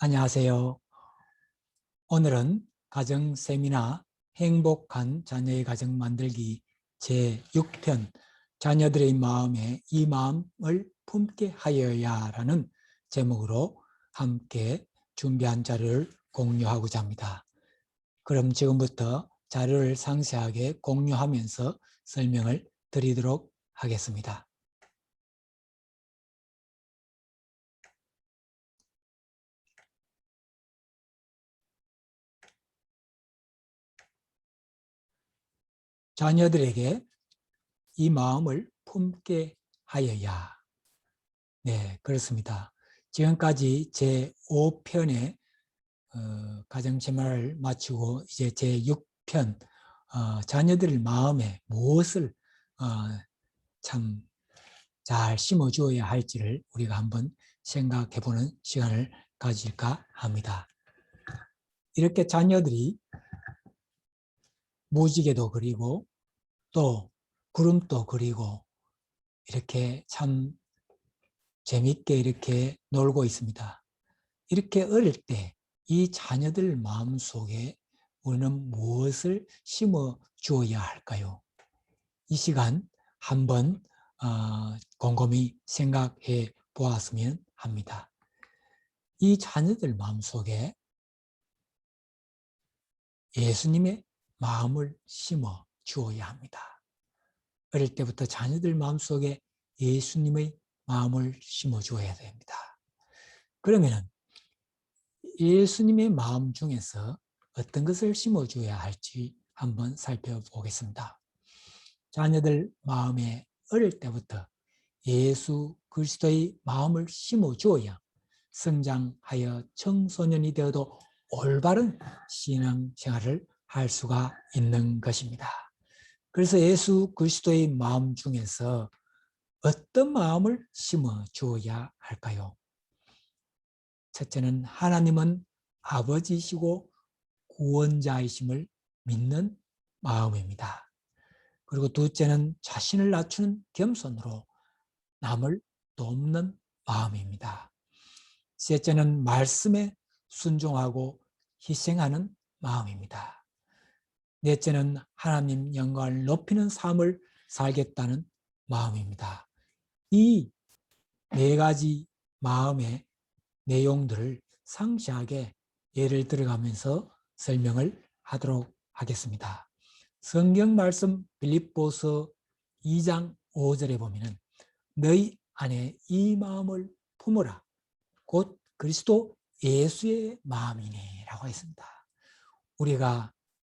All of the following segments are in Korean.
안녕하세요. 오늘은 가정 세미나 행복한 자녀의 가정 만들기 제6편 자녀들의 마음에 이 마음을 품게 하여야 라는 제목으로 함께 준비한 자료를 공유하고자 합니다. 그럼 지금부터 자료를 상세하게 공유하면서 설명을 드리도록 하겠습니다. 자녀들에게 이 마음을 품게 하여야. 네, 그렇습니다. 지금까지 제 5편의 어, 가정생활을 마치고 이제 제 6편 어, 자녀들 마음에 무엇을 어, 참잘 심어주어야 할지를 우리가 한번 생각해보는 시간을 가질까 합니다. 이렇게 자녀들이 무지개도 그리고 또 구름도 그리고 이렇게 참 재밌게 이렇게 놀고 있습니다. 이렇게 어릴 때 이 자녀들 마음속에 우리는 무엇을 심어 주어야 할까요? 이 시간 한번 어, 곰곰이 생각해 보았으면 합니다. 이 자녀들 마음속에 예수님의 마음을 심어 주어야 합니다. 어릴 때부터 자녀들 마음속에 예수님의 마음을 심어 주어야 됩니다. 그러면 예수님의 마음 중에서 어떤 것을 심어 주어야 할지 한번 살펴보겠습니다. 자녀들 마음에 어릴 때부터 예수 그리스도의 마음을 심어 주어야 성장하여 청소년이 되어도 올바른 신앙 생활을 할 수가 있는 것입니다. 그래서 예수 그리스도의 마음 중에서 어떤 마음을 심어 주어야 할까요? 첫째는 하나님은 아버지시고 구원자이심을 믿는 마음입니다. 그리고 둘째는 자신을 낮추는 겸손으로 남을 돕는 마음입니다. 셋째는 말씀에 순종하고 희생하는 마음입니다. 넷째는 하나님 영광을 높이는 삶을 살겠다는 마음입니다. 이 네 가지 마음의 내용들을 상세하게 예를 들어가면서 설명을 하도록 하겠습니다. 성경 말씀 빌립보서 2장 5절에 보면은 너희 안에 이 마음을 품어라. 곧 그리스도 예수의 마음이네 라고 했습니다. 우리가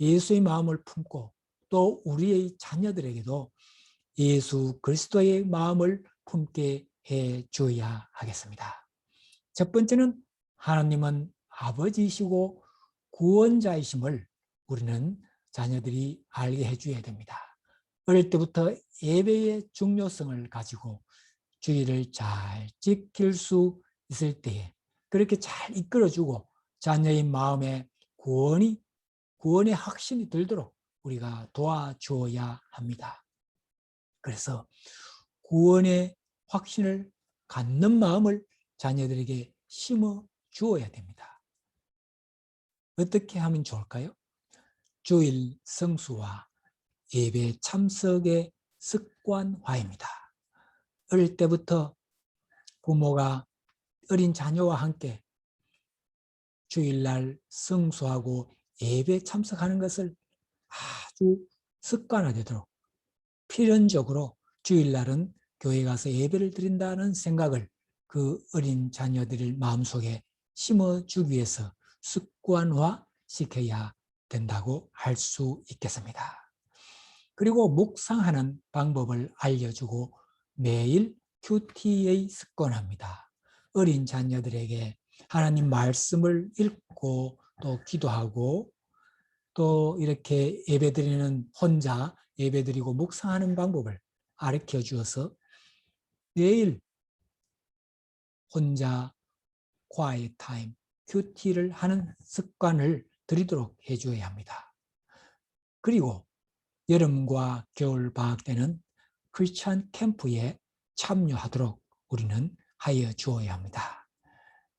예수의 마음을 품고 또 우리의 자녀들에게도 예수 그리스도의 마음을 품게 해 줘야 하겠습니다. 첫 번째는 하나님은 아버지이시고 구원자이심을 우리는 자녀들이 알게 해줘야 됩니다. 어릴 때부터 예배의 중요성을 가지고 주의를 잘 지킬 수 있을 때에 그렇게 잘 이끌어주고 자녀의 마음에 구원이 구원의 확신이 들도록 우리가 도와주어야 합니다. 그래서 구원의 확신을 갖는 마음을 자녀들에게 심어 주어야 됩니다. 어떻게 하면 좋을까요? 주일 성수와 예배 참석의 습관화입니다. 어릴 때부터 부모가 어린 자녀와 함께 주일날 성수하고 예배 참석하는 것을 아주 습관화되도록 필연적으로 주일날은 교회 가서 예배를 드린다는 생각을 그 어린 자녀들의 마음속에 심어주기 위해서 습관화 시켜야 된다고 할 수 있겠습니다. 그리고 묵상하는 방법을 알려주고 매일 QT의 습관합니다. 어린 자녀들에게 하나님 말씀을 읽고 또 기도하고 또 이렇게 예배드리는 혼자 예배드리고 묵상하는 방법을 가르쳐 주어서 내일 혼자 quiet time, 큐티를 하는 습관을 들이도록 해줘야 합니다. 그리고 여름과 겨울 방학 때는 크리스천 캠프에 참여하도록 우리는 하여 주어야 합니다.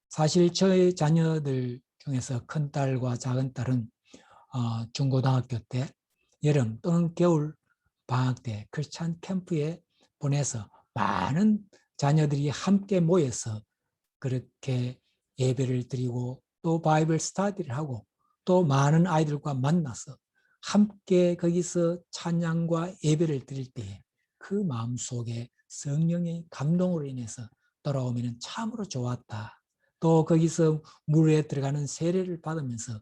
사실 저희 자녀들 중에서 큰 딸과 작은 딸은 어, 중고등학교 때 여름 또는 겨울 방학 때 크리스찬 캠프에 보내서 많은 자녀들이 함께 모여서 그렇게 예배를 드리고 또 바이블 스타디를 하고 또 많은 아이들과 만나서 함께 거기서 찬양과 예배를 드릴 때에 그 마음 속에 성령의 감동으로 인해서 돌아오면 참으로 좋았다. 또 거기서 물에 들어가는 세례를 받으면서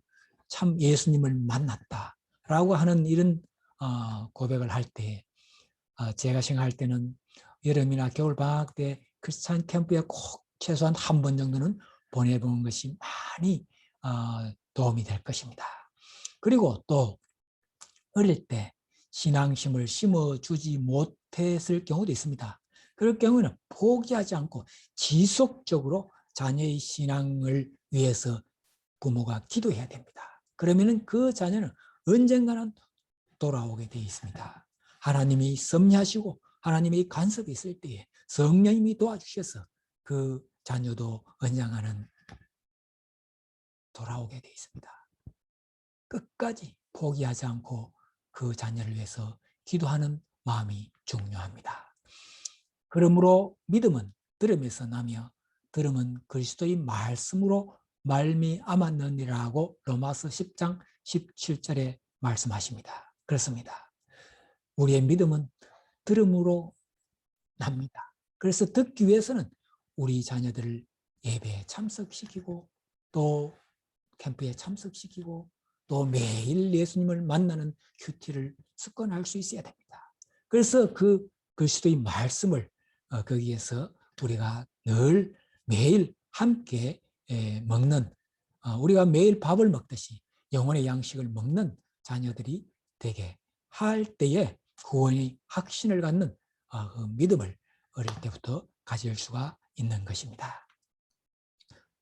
참 예수님을 만났다. 라고 하는 이런 어, 고백을 할 때, 어, 제가 생각할 때는 여름이나 겨울 방학 때 크리스찬 캠프에 꼭 최소한 한 번 정도는 보내보는 것이 많이 어, 도움이 될 것입니다. 그리고 또 어릴 때 신앙심을 심어주지 못했을 경우도 있습니다. 그럴 경우는 포기하지 않고 지속적으로 자녀의 신앙을 위해서 부모가 기도해야 됩니다. 그러면 그 자녀는 언젠가는 돌아오게 되어 있습니다. 하나님이 섭리하시고 하나님의 간섭이 있을 때에 성령님이 도와주셔서 그 자녀도 언젠가는 돌아오게 되어 있습니다. 끝까지 포기하지 않고 그 자녀를 위해서 기도하는 마음이 중요합니다. 그러므로 믿음은 들음에서 나며 들음은 그리스도의 말씀으로 말미암았느니라고 로마서 10장 17절에 말씀하십니다. 그렇습니다. 우리의 믿음은 들음으로 납니다. 그래서 듣기 위해서는 우리 자녀들을 예배에 참석시키고 또 캠프에 참석시키고 또 매일 예수님을 만나는 큐티를 습관할 수 있어야 됩니다. 그래서 그 그리스도의 말씀을 어, 거기에서 우리가 늘 매일 함께 먹는 어, 우리가 매일 밥을 먹듯이 영혼의 양식을 먹는 자녀들이 되게 할 때에 구원의 확신을 갖는 어, 그 믿음을 어릴 때부터 가질 수가 있는 것입니다.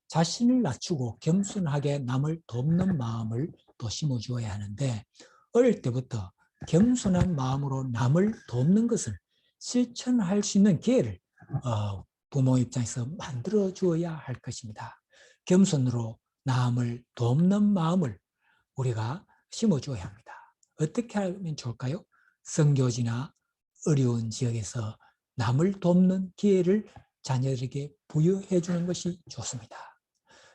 자신을 낮추고 겸손하게 남을 돕는 마음을 또 심어주어야 하는데 어릴 때부터 겸손한 마음으로 남을 돕는 것을 실천할 수 있는 기회를 어, 부모 입장에서 만들어 주어야 할 것입니다. 겸손으로 남을 돕는 마음을 우리가 심어 주어야 합니다. 어떻게 하면 좋을까요? 선교지나 어려운 지역에서 남을 돕는 기회를 자녀들에게 부여해 주는 것이 좋습니다.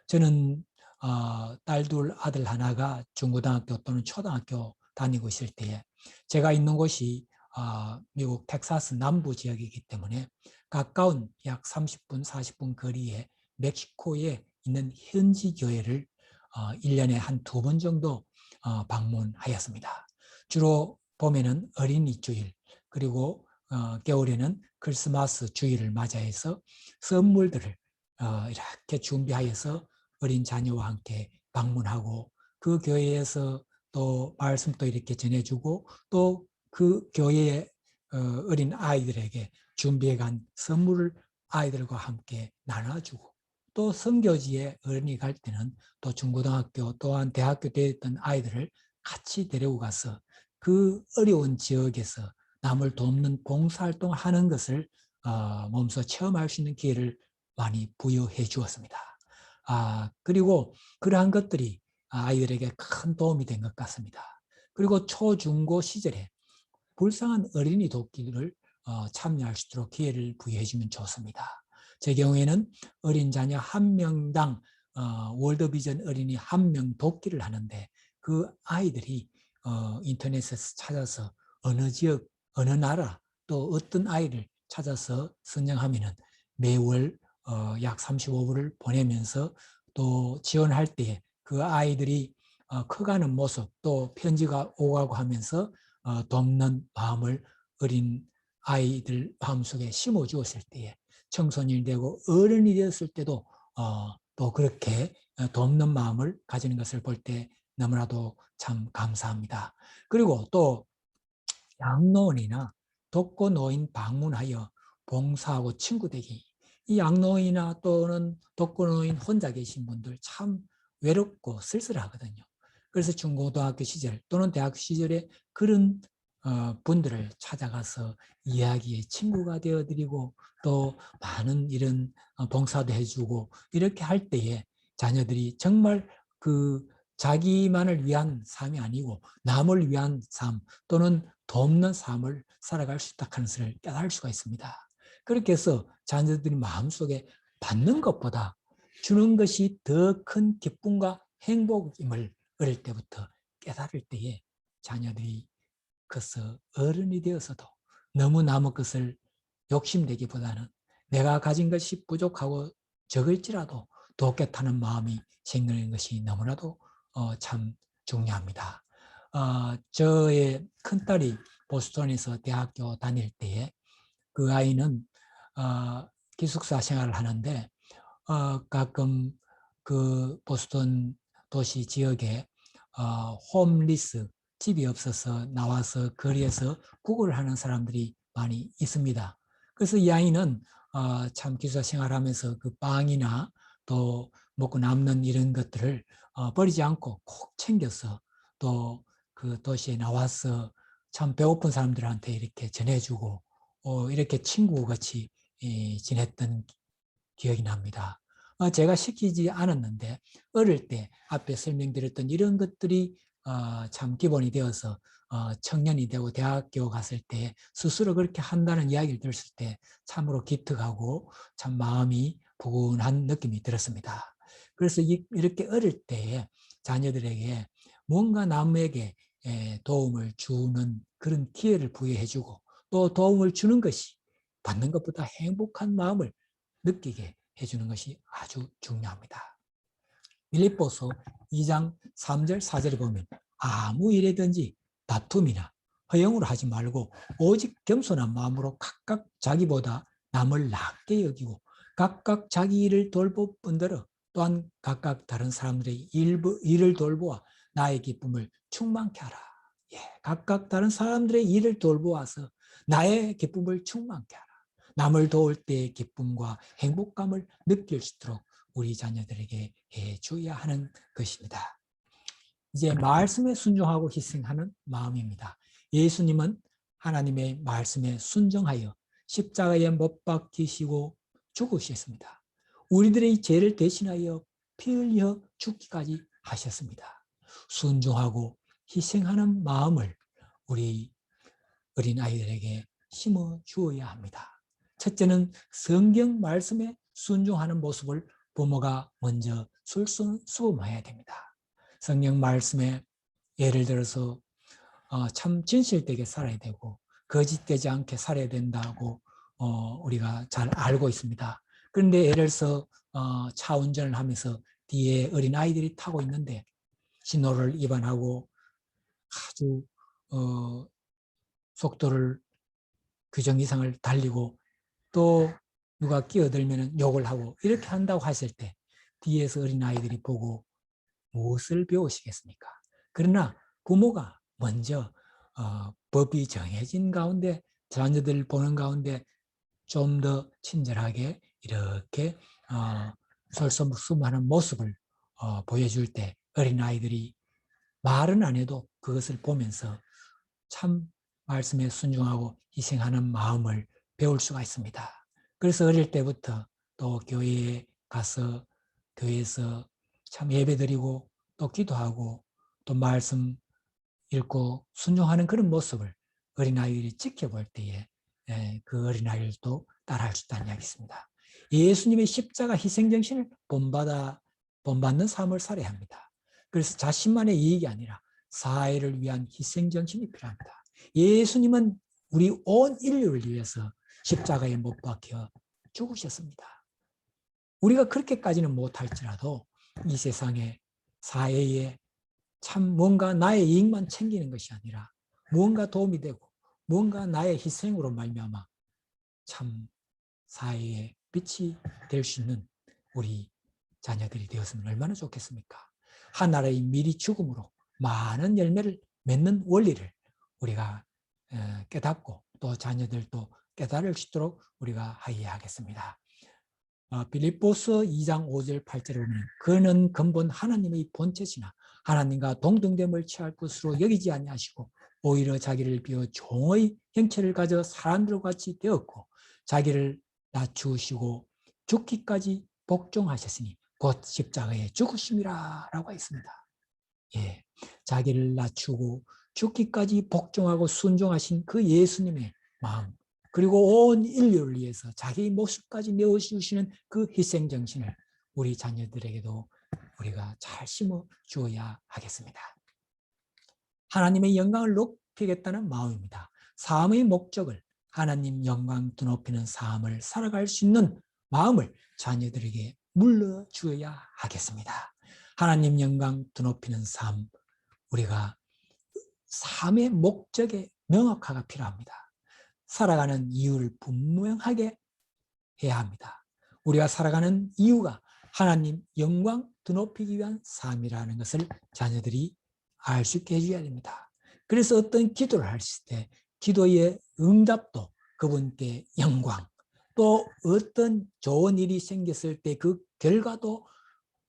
저는 어, 딸둘 아들 하나가 중고등학교 또는 초등학교 다니고 있을 때에 제가 있는 곳이 어, 미국 텍사스 남부 지역이기 때문에 가까운 약 30분, 40분 거리에 멕시코에 있는 현지 교회를 어, 1년에 한 두 번 정도 어, 방문하였습니다. 주로 봄에는 어린이 주일, 그리고 어, 겨울에는 크리스마스 주일을 맞이해서 선물들을 어, 이렇게 준비하여서 어린 자녀와 함께 방문하고 그 교회에서 또 말씀도 이렇게 전해주고 또 그 교회의 어, 어린 아이들에게 준비해간 선물을 아이들과 함께 나눠주고 또 선교지에 어린이 갈 때는 또 중고등학교 또한 대학교 되었던 아이들을 같이 데리고 가서 그 어려운 지역에서 남을 돕는 봉사활동을 하는 것을 어, 몸소 체험할 수 있는 기회를 많이 부여해 주었습니다. 아, 그리고 그러한 것들이 아이들에게 큰 도움이 된 것 같습니다. 그리고 초중고 시절에 불쌍한 어린이 돕기를 어, 참여할 수 있도록 기회를 부여해 주면 좋습니다. 제 경우에는 어린 자녀 한 명당 어, 월드비전 어린이 한 명 돕기를 하는데 그 아이들이 어, 인터넷에서 찾아서 어느 지역, 어느 나라 또 어떤 아이를 찾아서 선정하면 은 매월 어, 약 35불을 보내면서 또 지원할 때에 그 아이들이 어, 커가는 모습 또 편지가 오가고 하면서 어, 돕는 마음을 어린 아이들 마음속에 심어 주었을 때에 청소년이 되고 어른이 되었을 때도 어, 또 그렇게 돕는 마음을 가지는 것을 볼 때 너무나도 참 감사합니다. 그리고 또 양로원이나 독거 노인 방문하여 봉사하고 친구 되기 이 양로인이나 또는 독거 노인 혼자 계신 분들 참 외롭고 쓸쓸하거든요. 그래서 중고등학교 시절 또는 대학 시절에 그런 어, 분들을 찾아가서 이야기의 친구가 되어드리고 또 많은 이런 어, 봉사도 해주고 이렇게 할 때에 자녀들이 정말 그 자기만을 위한 삶이 아니고 남을 위한 삶 또는 돕는 삶을 살아갈 수 있다 하는 것을 깨달을 수가 있습니다. 그렇게 해서 자녀들이 마음속에 받는 것보다 주는 것이 더 큰 기쁨과 행복임을 어릴 때부터 깨달을 때에 자녀들이 커서 어른이 되어서도 너무 남의 것을 욕심내기보다는 내가 가진 것이 부족하고 적을지라도 돕겠다는 마음이 생기는 것이 너무나도 어, 참 중요합니다. 어, 저의 큰딸이 보스턴에서 대학교 다닐 때에 그 아이는 어, 기숙사 생활을 하는데 어, 가끔 그 보스턴 도시 지역에 어, 홈리스 집이 없어서 나와서 거리에서 구걸을 하는 사람들이 많이 있습니다. 그래서 이 아이는 어, 참 기숙사 생활하면서 그 빵이나 또 먹고 남는 이런 것들을 어, 버리지 않고 꼭 챙겨서 또 그 도시에 나와서 참 배고픈 사람들한테 이렇게 전해주고 어, 이렇게 친구 같이 예, 지냈던 기억이 납니다. 어, 제가 시키지 않았는데 어릴 때 앞에 설명드렸던 이런 것들이 어, 참 기본이 되어서 어, 청년이 되고 대학교 갔을 때 스스로 그렇게 한다는 이야기를 들었을 때 참으로 기특하고 참 마음이 부근한 느낌이 들었습니다. 그래서 이, 이렇게 어릴 때 자녀들에게 뭔가 남에게 에, 도움을 주는 그런 기회를 부여해주고 또 도움을 주는 것이 받는 것보다 행복한 마음을 느끼게 해주는 것이 아주 중요합니다. 빌립보서 2장 3절 4절에 보면 아무 일에든지 다툼이나 허영으로 하지 말고 오직 겸손한 마음으로 각각 자기보다 남을 낮게 여기고 각각 자기 일을 돌볼 뿐더러 또한 각각 다른 사람들의 일부, 일을 돌보아 나의 기쁨을 충만케 하라. 예, 각각 다른 사람들의 일을 돌보아서 나의 기쁨을 충만케 하라. 남을 도울 때의 기쁨과 행복감을 느낄 수 있도록 우리 자녀들에게 해줘야 하는 것입니다. 이제 말씀에 순종하고 희생하는 마음입니다. 예수님은 하나님의 말씀에 순종하여 십자가에 못 박히시고 죽으셨습니다. 우리들의 죄를 대신하여 피 흘려 죽기까지 하셨습니다. 순종하고 희생하는 마음을 우리 어린 아이들에게 심어 주어야 합니다. 첫째는 성경 말씀에 순종하는 모습을 부모가 먼저 수험해야 됩니다. 성경 말씀에 예를 들어서 어, 참 진실되게 살아야 되고 거짓되지 않게 살아야 된다고 어, 우리가 잘 알고 있습니다. 그런데 예를 들어서 어, 차 운전을 하면서 뒤에 어린 아이들이 타고 있는데 신호를 위반하고 아주 속도를 규정 이상을 달리고 또 누가 끼어들면 욕을 하고 이렇게 한다고 하실 때 뒤에서 어린아이들이 보고 무엇을 배우시겠습니까? 그러나 부모가 먼저 어, 법이 정해진 가운데 자녀들 보는 가운데 좀 더 친절하게 이렇게 어, 솔선수범하는 모습을 어, 보여줄 때 어린아이들이 말은 안 해도 그것을 보면서 참 말씀에 순종하고 희생하는 마음을 배울 수가 있습니다. 그래서 어릴 때부터 또 교회에 가서 교회에서 참 예배드리고 또 기도하고 또 말씀 읽고 순종하는 그런 모습을 어린아이들이 지켜볼 때에 예, 그 어린아이들도 따라할 수 있다는 이야기입니다. 예수님의 십자가 희생정신을 본받아, 본받는 삶을 살아야 합니다. 그래서 자신만의 이익이 아니라 사회를 위한 희생정신이 필요합니다. 예수님은 우리 온 인류를 위해서 십자가에 못 박혀 죽으셨습니다. 우리가 그렇게까지는 못할지라도 이 세상에 사회에 참 뭔가 나의 이익만 챙기는 것이 아니라 무언가 도움이 되고 뭔가 나의 희생으로 말미암아 참 사회에 빛이 될 수 있는 우리 자녀들이 되었으면 얼마나 좋겠습니까? 하나의 미리 죽음으로 많은 열매를 맺는 원리를 우리가 깨닫고 또 자녀들도 깨달을 수 있도록 우리가 하야하겠습니다. 어, 빌립보서 2장 5절 8절에 보면 그는 근본 하나님의 본체시나 하나님과 동등됨을 취할 것으로 여기지 아니하시고 오히려 자기를 비워 종의 형체를 가져 사람들과 같이 되었고 자기를 낮추시고 죽기까지 복종하셨으니 곧 십자가에 죽으심이라 라고 했습니다. 예, 자기를 낮추고 죽기까지 복종하고 순종하신 그 예수님의 마음 그리고 온 인류를 위해서 자기 모습까지 내어주시는 그 희생정신을 우리 자녀들에게도 우리가 잘 심어 주어야 하겠습니다. 하나님의 영광을 높이겠다는 마음입니다. 삶의 목적을 하나님 영광 드높이는 삶을 살아갈 수 있는 마음을 자녀들에게 물러주어야 하겠습니다. 하나님 영광 드높이는 삶, 우리가 삶의 목적에 명확화가 필요합니다. 살아가는 이유를 분명하게 해야 합니다. 우리가 살아가는 이유가 하나님 영광 드높이기 위한 삶이라는 것을 자녀들이 알 수 있게 해줘야 됩니다. 그래서 어떤 기도를 하실 때 기도의 응답도 그분께 영광 또 어떤 좋은 일이 생겼을 때 그 결과도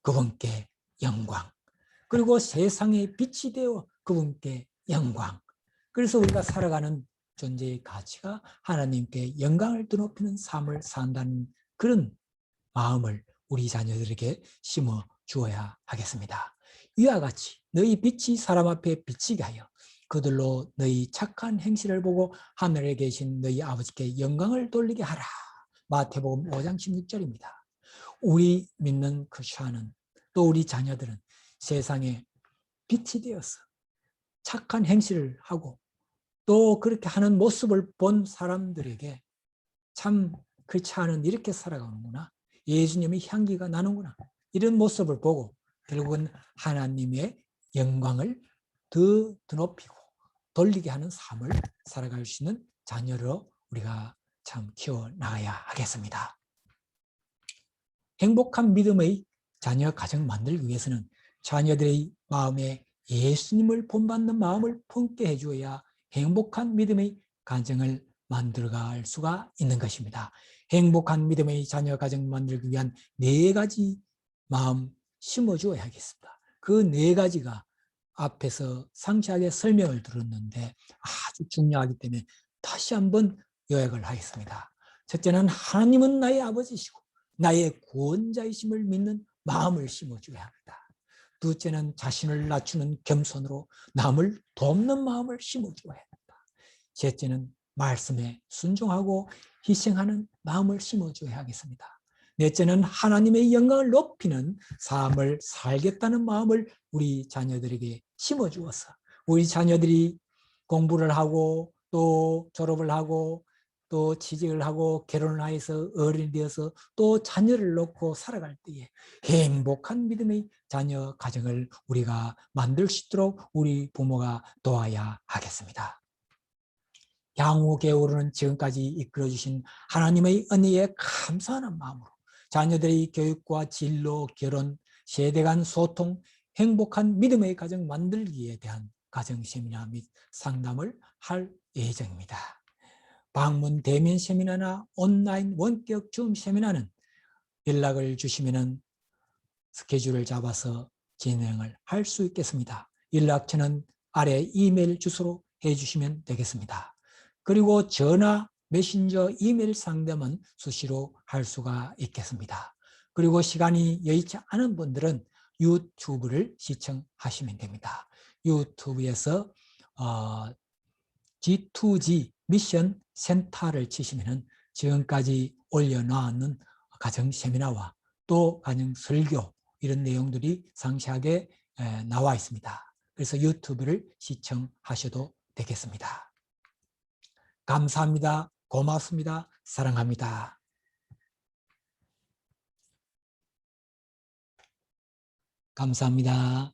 그분께 영광 그리고 세상의 빛이 되어 그분께 영광 그래서 우리가 살아가는 존재의 가치가 하나님께 영광을 드높이는 삶을 산다는 그런 마음을 우리 자녀들에게 심어 주어야 하겠습니다. 이와 같이 너희 빛이 사람 앞에 비치게 하여 그들로 너희 착한 행실을 보고 하늘에 계신 너희 아버지께 영광을 돌리게 하라. 마태복음 5장 16절입니다. 우리 믿는 크리스천은 또 우리 자녀들은 세상에 빛이 되어서 착한 행실을 하고 또 그렇게 하는 모습을 본 사람들에게 참 그렇지 않은 이렇게 살아가는구나. 예수님의 향기가 나는구나. 이런 모습을 보고 결국은 하나님의 영광을 더 드높이고 돌리게 하는 삶을 살아갈 수 있는 자녀로 우리가 참 키워나가야 하겠습니다. 행복한 믿음의 자녀 가정 만들기 위해서는 자녀들의 마음에 예수님을 본받는 마음을 품게 해주어야 행복한 믿음의 가정을 만들어갈 수가 있는 것입니다. 행복한 믿음의 자녀 가정 만들기 위한 네 가지 마음 심어주어야겠습니다. 그 네 가지가 앞에서 상세하게 설명을 들었는데 아주 중요하기 때문에 다시 한번 요약을 하겠습니다. 첫째는 하나님은 나의 아버지시고 나의 구원자이심을 믿는 마음을 심어줘야 합니다. 둘째는 자신을 낮추는 겸손으로 남을 돕는 마음을 심어줘야 합니다. 셋째는 말씀에 순종하고 희생하는 마음을 심어줘야 하겠습니다. 넷째는 하나님의 영광을 높이는 삶을 살겠다는 마음을 우리 자녀들에게 심어주어서 우리 자녀들이 공부를 하고 또 졸업을 하고 또 취직을 하고 결혼을 해서 어른이 되어서 또 자녀를 놓고 살아갈 때에 행복한 믿음의 자녀 가정을 우리가 만들 수 있도록 우리 부모가 도와야 하겠습니다. 양후 계우로는 지금까지 이끌어 주신 하나님의 은혜에 감사하는 마음으로 자녀들의 교육과 진로, 결혼, 세대 간 소통, 행복한 믿음의 가정 만들기에 대한 가정 세미나 및 상담을 할 예정입니다. 방문 대면 세미나나 온라인 원격 줌 세미나는 연락을 주시면 스케줄을 잡아서 진행을 할 수 있겠습니다. 연락처는 아래 이메일 주소로 해주시면 되겠습니다. 그리고 전화, 메신저, 이메일 상담은 수시로 할 수가 있겠습니다. 그리고 시간이 여의치 않은 분들은 유튜브를 시청하시면 됩니다. 유튜브에서 어, G2G 미션 센터를 치시면 지금까지 올려놓은 가정 세미나와 또 가정 설교 이런 내용들이 상세하게 나와 있습니다. 그래서 유튜브를 시청하셔도 되겠습니다. 감사합니다. 고맙습니다. 사랑합니다. 감사합니다.